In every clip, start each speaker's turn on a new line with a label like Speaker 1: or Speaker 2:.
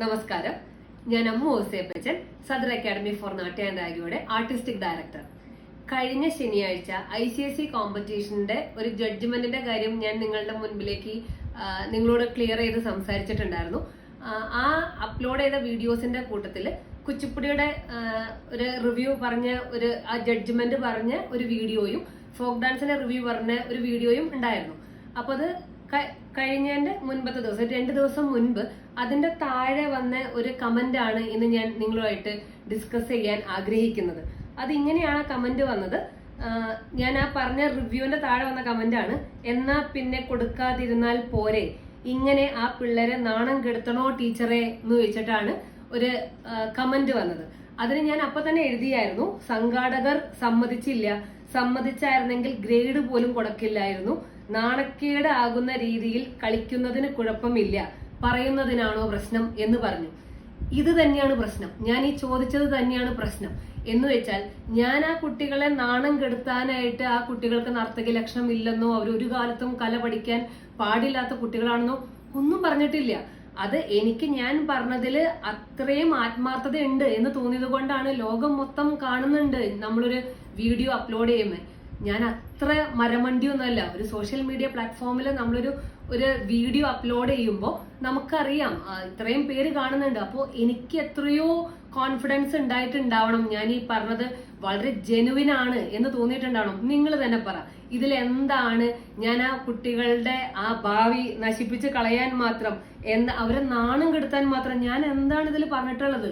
Speaker 1: നമസ്കാരം. ഞാൻ Ammu Oseppachan Sadar academy for Natya and ആഗിയുടെ artistic director കഴിഞ്ഞ ശനിയാഴ്ച ഐ സി എസ് സി കോമ്പറ്റീഷന്റെ ഒരു ജഡ്ജ്മെന്റിന്റെ കാര്യം ഞാൻ നിങ്ങളുടെ മുൻപിലേക്ക് നിങ്ങളോട് ക്ലിയർ ചെയ്ത് സംസാരിച്ചിട്ടുണ്ടായിരുന്നു. ആ, അപ്ലോഡ് ചെയ്ത വീഡിയോസിന്റെ കൂട്ടത്തിൽ കുച്ചിപ്പുടിയുടെ ഒരു റിവ്യൂ പറഞ്ഞ ഒരു ആ ജഡ്ജ്മെന്റ് പറഞ്ഞ ഒരു വീഡിയോയും ഫോക്ക് ഡാൻസിന്റെ റിവ്യൂ പറഞ്ഞ ഒരു വീഡിയോയും ഉണ്ടായിരുന്നു. അപ്പോൾ അത് കഴിഞ്ഞതിന്റെ മുൻപത്തെ ദിവസം രണ്ട് ദിവസം മുൻപ് അതിന്റെ താഴെ വന്ന ഒരു കമന്റ് ആണ് ഇന്ന് ഞാൻ നിങ്ങളുമായിട്ട് ഡിസ്കസ് ചെയ്യാൻ ആഗ്രഹിക്കുന്നത്. അത് ഇങ്ങനെയാണ് കമന്റ് വന്നത്. ഞാൻ ആ പറഞ്ഞ റിവ്യൂവിന്റെ താഴെ വന്ന കമന്റ് ആണ്. എന്നാ പിന്നെ കൊടുക്കാതിരുന്നാൽ പോരെ. ഇങ്ങനെ ആ പിള്ളേരെ നാണം കെടുത്തണോ ടീച്ചറെ എന്ന് ചോദിച്ചിട്ടാണ് ഒരു കമന്റ് വന്നത്. അതിന് ഞാൻ അപ്പൊ തന്നെ എഴുതിയായിരുന്നു സംഘാടകർ സമ്മതിച്ചില്ല. സമ്മതിച്ചായിരുന്നെങ്കിൽ ഗ്രേഡ് പോലും കൊടുക്കില്ലായിരുന്നു. നാണക്കേട് ആകുന്ന രീതിയിൽ കളിക്കുന്നതിന് കുഴപ്പമില്ല. പറയുന്നതിനാണോ പ്രശ്നം എന്ന് പറഞ്ഞു. ഇത് തന്നെയാണ് പ്രശ്നം. ഞാൻ ഈ ചോദിച്ചത് തന്നെയാണ് പ്രശ്നം. എന്ന് വെച്ചാൽ ഞാൻ ആ കുട്ടികളെ നാണം കെടുത്താനായിട്ട് ആ കുട്ടികൾക്ക് നർത്തക ലക്ഷണം ഇല്ലെന്നോ അവർ ഒരു കാലത്തും കല പഠിക്കാൻ പാടില്ലാത്ത കുട്ടികളാണെന്നോ ഒന്നും പറഞ്ഞിട്ടില്ല. അത് എനിക്ക് ഞാൻ പറഞ്ഞതിൽ അത്രയും ആത്മാർത്ഥത ഉണ്ട് എന്ന് തോന്നിയത് കൊണ്ടാണ് ലോകം മൊത്തം കാണുന്നുണ്ട് നമ്മളൊരു വീഡിയോ അപ്ലോഡ് ചെയ്യുന്നത്. ഞാൻ അത്ര മരമണ്ടി മരമണ്ടിയൊന്നുമല്ല. ഒരു സോഷ്യൽ മീഡിയ പ്ലാറ്റ്ഫോമിൽ നമ്മളൊരു ഒരു വീഡിയോ അപ്ലോഡ് ചെയ്യുമ്പോൾ നമുക്കറിയാം. ഇത്രയും പേര് കാണുന്നുണ്ട്. അപ്പോൾ എനിക്ക് എത്രയോ കോൺഫിഡൻസ് ഉണ്ടായിട്ടുണ്ടാവണം. ഞാൻ ഈ പറഞ്ഞത് വളരെ ജെനുവിൻ ആണ് എന്ന് തോന്നിയിട്ടുണ്ടാവണം. നിങ്ങൾ തന്നെ പറ ഇതിൽ എന്താണ് ഞാൻ ആ കുട്ടികളുടെ ആ ഭാവി നശിപ്പിച്ച് കളയാൻ മാത്രം എന്താ അവരെ നാണം കെടുത്താൻ മാത്രം ഞാൻ എന്താണ് ഇതിൽ പറഞ്ഞിട്ടുള്ളത്?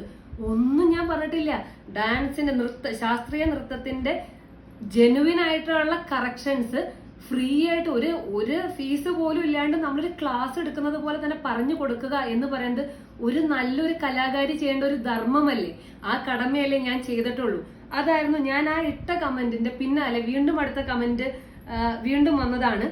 Speaker 1: ഒന്നും ഞാൻ പറഞ്ഞിട്ടില്ല. ഡാൻസിന്റെ നൃത്ത ശാസ്ത്രീയ നൃത്തത്തിന്റെ ജെനുവിൻ ആയിട്ടുള്ള കറക്ഷൻസ് ഫ്രീ ആയിട്ട് ഒരു ഒരു ഫീസ് പോലും ഇല്ലാണ്ട് നമ്മളൊരു ക്ലാസ് എടുക്കുന്നത് പോലെ തന്നെ പറഞ്ഞു കൊടുക്കുക എന്ന് പറയുന്നത് ഒരു നല്ലൊരു കലാകാരി ചെയ്യേണ്ട ഒരു ധർമ്മമല്ലേ? ആ കടമയല്ലേ ഞാൻ ചെയ്തിട്ടുള്ളൂ. അതായിരുന്നു ഞാൻ ആ ഇട്ട കമന്റിന്റെ പിന്നാലെ വീണ്ടും അടുത്ത കമന്റ് വീണ്ടും വന്നതാണ്.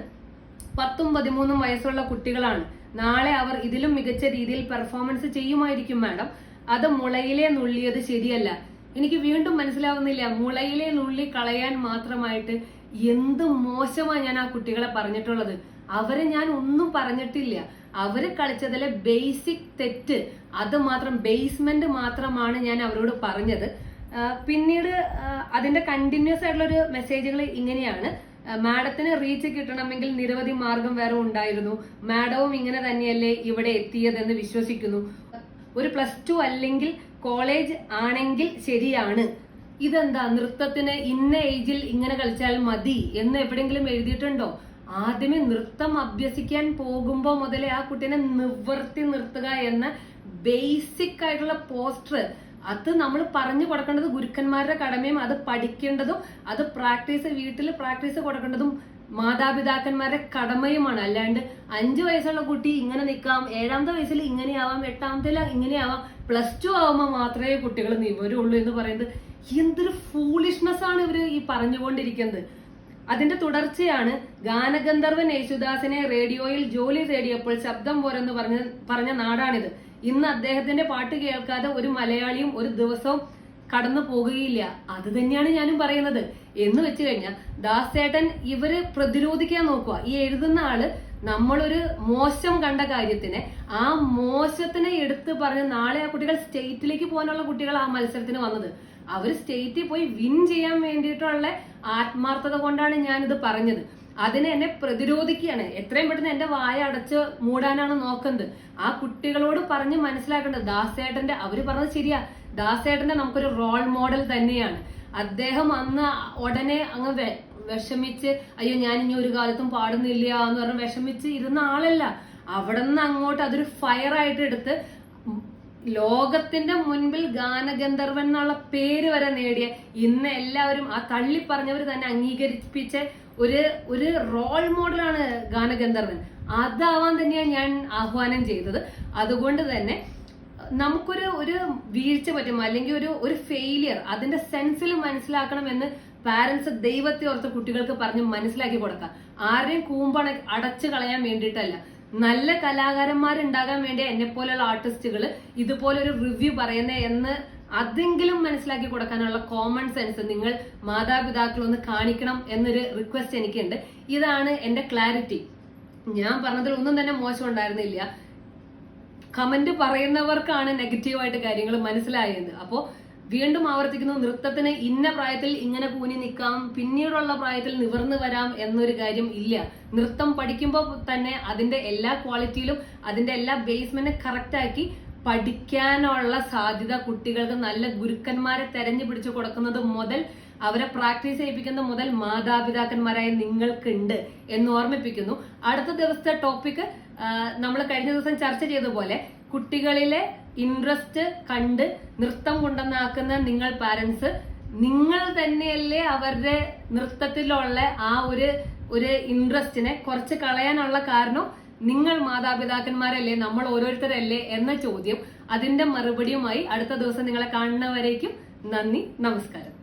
Speaker 1: പത്തും പതിമൂന്നും വയസ്സുള്ള കുട്ടികളാണ്. നാളെ അവർ ഇതിലും മികച്ച രീതിയിൽ പെർഫോമൻസ് ചെയ്യുമായിരിക്കും മാഡം. അത് മുളയിലെ നുള്ളിയത് ശരിയല്ല. എനിക്ക് വീണ്ടും മനസ്സിലാവുന്നില്ല. മുളയിലെ നുള്ളി കളയാൻ മാത്രമായിട്ട് എന്ത് മോശമാണ് ഞാൻ ആ കുട്ടികളെ പറഞ്ഞിട്ടുള്ളത്. അവരെ ഞാൻ ഒന്നും പറഞ്ഞിട്ടില്ല. അവർ കളിച്ചതിലെ ബേസിക് തെറ്റ് അത് മാത്രം ബേസ്മെന്റ് മാത്രമാണ് ഞാൻ അവരോട് പറഞ്ഞത്. പിന്നീട് അതിന്റെ കണ്ടിന്യൂസ് ആയിട്ടുള്ള ഒരു മെസ്സേജുകൾ ഇങ്ങനെയാണ് മാഡത്തിന് റീച്ച് കിട്ടണമെങ്കിൽ നിരവധി മാർഗം വേറെ ഉണ്ടായിരുന്നു. മാഡവും ഇങ്ങനെ തന്നെയല്ലേ ഇവിടെ എത്തിയതെന്ന് വിശ്വസിക്കുന്നു. ഒരു പ്ലസ് ടു അല്ലെങ്കിൽ കോളേജ് ആണെങ്കിൽ ശരിയാണ്. ഇതെന്താ? നൃത്തത്തിന് ഇന്ന ഏജിൽ ഇങ്ങനെ കളിച്ചാൽ മതി എന്ന് എവിടെയെങ്കിലും എഴുതിയിട്ടുണ്ടോ? ആദ്യമേ നൃത്തം അഭ്യസിക്കാൻ പോകുമ്പോൾ മുതലേ ആ കുട്ടീനെ നിവർത്തി നിർത്തുക എന്ന ബേസിക് ആയിട്ടുള്ള പോസ്റ്റർ അത് നമ്മൾ പറഞ്ഞു കൊടുക്കേണ്ടത് ഗുരുക്കന്മാരുടെ കടമയും അത് പഠിക്കേണ്ടതും അത് പ്രാക്ടീസ് വീട്ടിൽ പ്രാക്ടീസ് കൊടുക്കേണ്ടതും മാതാപിതാക്കന്മാരുടെ കടമയുമാണ്. അല്ലാണ്ട് അഞ്ചു വയസ്സുള്ള കുട്ടി ഇങ്ങനെ നിൽക്കാം ഏഴാമത്തെ വയസ്സിൽ ഇങ്ങനെയാവാം എട്ടാമത്തെ ഇങ്ങനെയാവാം പ്ലസ് ടു ആവുമ്പോൾ മാത്രമേ കുട്ടികൾ നിവരുള്ളൂ എന്ന് പറയുന്നത് എന്തൊരു ഫൂളിഷ്നെസ് ആണ് ഇവർ ഈ പറഞ്ഞുകൊണ്ടിരിക്കുന്നത്. അതിന്റെ തുടർച്ചയാണ് ഗാനഗന്ധർവൻ യേശുദാസിനെ റേഡിയോയിൽ ജോലി തേടിയപ്പോൾ ശബ്ദം പോരെന്ന് പറഞ്ഞ പറഞ്ഞ നാടാണിത്. ഇന്ന് അദ്ദേഹത്തിന്റെ പാട്ട് കേൾക്കാതെ ഒരു മലയാളിയും ഒരു ദിവസവും കടന്നു പോകുകയില്ല. അത് തന്നെയാണ് ഞാനും പറയുന്നത്. എന്ന് വെച്ച് കഴിഞ്ഞാൽ ദാസേട്ടൻ ഇവർ പ്രതിരോധിക്കാൻ നോക്കുക. ഈ എഴുതുന്ന ആൾ നമ്മളൊരു മോശം കണ്ട കാര്യത്തിനെ ആ മോശത്തിനെ എടുത്ത് പറഞ്ഞ് നാളെ ആ കുട്ടികൾ സ്റ്റേറ്റിലേക്ക് പോകാനുള്ള കുട്ടികൾ ആ മത്സരത്തിന് വന്നത്. അവർ സ്റ്റേറ്റിൽ പോയി വിൻ ചെയ്യാൻ വേണ്ടിയിട്ടുള്ള ആത്മാർത്ഥത കൊണ്ടാണ് ഞാനിത് പറഞ്ഞത്. അതിനെ എന്നെ പ്രതിരോധിക്കുകയാണ്. എത്രയും പെട്ടെന്ന് എന്റെ വായ അടച്ച് മൂടാനാണ് നോക്കുന്നത്. ആ കുട്ടികളോട് പറഞ്ഞ് മനസ്സിലാക്കേണ്ടത് ദാസേട്ടന്റെ അവർ പറഞ്ഞത് ശരിയാ. ദാസേട്ടന്റെ നമുക്കൊരു റോൾ മോഡൽ തന്നെയാണ്. അദ്ദേഹം അന്ന് ഉടനെ അങ്ങ് വിഷമിച്ച് അയ്യോ ഞാൻ ഇനി ഒരു കാലത്തും പാടുന്നില്ല എന്ന് പറഞ്ഞ് വിഷമിച്ച് ഇരുന്ന ആളല്ല. അവിടെ നിന്ന് അങ്ങോട്ട് അതൊരു ഫയർ ആയിട്ട് എടുത്ത് ലോകത്തിന്റെ മുൻപിൽ ഗാനഗന്ധർവൻ എന്നുള്ള പേര് വരെ നേടിയ ഇന്ന് എല്ലാവരും ആ തള്ളി പറഞ്ഞവർ തന്നെ അംഗീകരിപ്പിച്ച ഒരു ഒരു റോൾ മോഡലാണ് ഗാനഗന്ധർവൻ. അതാവാൻ തന്നെയാണ് ഞാൻ ആഹ്വാനം ചെയ്തത്. അതുകൊണ്ട് തന്നെ നമുക്കൊരു ഒരു വീഴ്ച പറ്റും അല്ലെങ്കിൽ ഒരു ഒരു ഫെയിലിയർ അതിന്റെ സെൻസിൽ മനസ്സിലാക്കണം എന്ന് പാരന്റ്സ് ദൈവത്തെ ഓർത്ത് കുട്ടികൾക്ക് പറഞ്ഞ് മനസ്സിലാക്കി കൊടുക്കാം ആരെയും കൂമ്പണ അടച്ചു കളയാൻ വേണ്ടിയിട്ടല്ല. നല്ല കലാകാരന്മാരുണ്ടാകാൻ വേണ്ടി എന്നെ പോലെയുള്ള ആർട്ടിസ്റ്റുകൾ ഇതുപോലെ ഒരു റിവ്യൂ പറയുന്ന എന്ന് അതെങ്കിലും മനസ്സിലാക്കി കൊടുക്കാനുള്ള കോമൺ സെൻസ് നിങ്ങൾ മാതാപിതാക്കൾ ഒന്ന് കാണിക്കണം എന്നൊരു റിക്വസ്റ്റ് എനിക്കുണ്ട്. ഇതാണ് എന്റെ ക്ലാരിറ്റി ഞാൻ പറഞ്ഞതിൽ ഒന്നും തന്നെ മോശം ഉണ്ടായിരുന്നില്ല. കമന്റ് പറയുന്നവർക്കാണ് നെഗറ്റീവായിട്ട് കാര്യങ്ങൾ മനസ്സിലായത്. അപ്പോൾ വീണ്ടും ആവർത്തിക്കുന്നു നൃത്തത്തിന് ഇന്ന പ്രായത്തിൽ ഇങ്ങനെ കൂനി നിൽക്കാം പിന്നീടുള്ള പ്രായത്തിൽ നിവർന്നു വരാം എന്നൊരു കാര്യം ഇല്ല. നൃത്തം പഠിക്കുമ്പോൾ തന്നെ അതിന്റെ എല്ലാ ക്വാളിറ്റിയിലും അതിന്റെ എല്ലാ ബേസ്മെന്റ് കറക്റ്റാക്കി പഠിക്കാനുള്ള സാധ്യത കുട്ടികൾക്ക് നല്ല ഗുരുക്കന്മാരെ തെരഞ്ഞു പിടിച്ചു കൊടുക്കുന്നത് മുതൽ അവരെ പ്രാക്ടീസ് ചെയ്യിപ്പിക്കുന്ന മുതൽ മാതാപിതാക്കന്മാരായ നിങ്ങൾക്കുണ്ട് എന്ന് ഓർമ്മിപ്പിക്കുന്നു. അടുത്ത ദിവസത്തെ ടോപ്പിക് നമ്മൾ കഴിഞ്ഞ ദിവസം ചർച്ച ചെയ്ത പോലെ കുട്ടികളിലെ ഇൻട്രസ്റ്റ് കണ്ട് നൃത്തം കൊണ്ടുവന്നാക്കുന്ന നിങ്ങൾ പാരന്റ്സ് നിങ്ങൾ തന്നെയല്ലേ അവരുടെ നൃത്തത്തിലുള്ള ആ ഒരു ഒരു ഇൻട്രസ്റ്റിനെ കുറച്ച് കളയാനുള്ള കാരണം നിങ്ങൾ മാതാപിതാക്കന്മാരല്ലേ നമ്മൾ ഓരോരുത്തരല്ലേ എന്ന ചോദ്യം അതിന്റെ മറുപടിയുമായി അടുത്ത ദിവസം നിങ്ങളെ കാണുന്നവരേക്കും നന്ദി നമസ്കാരം.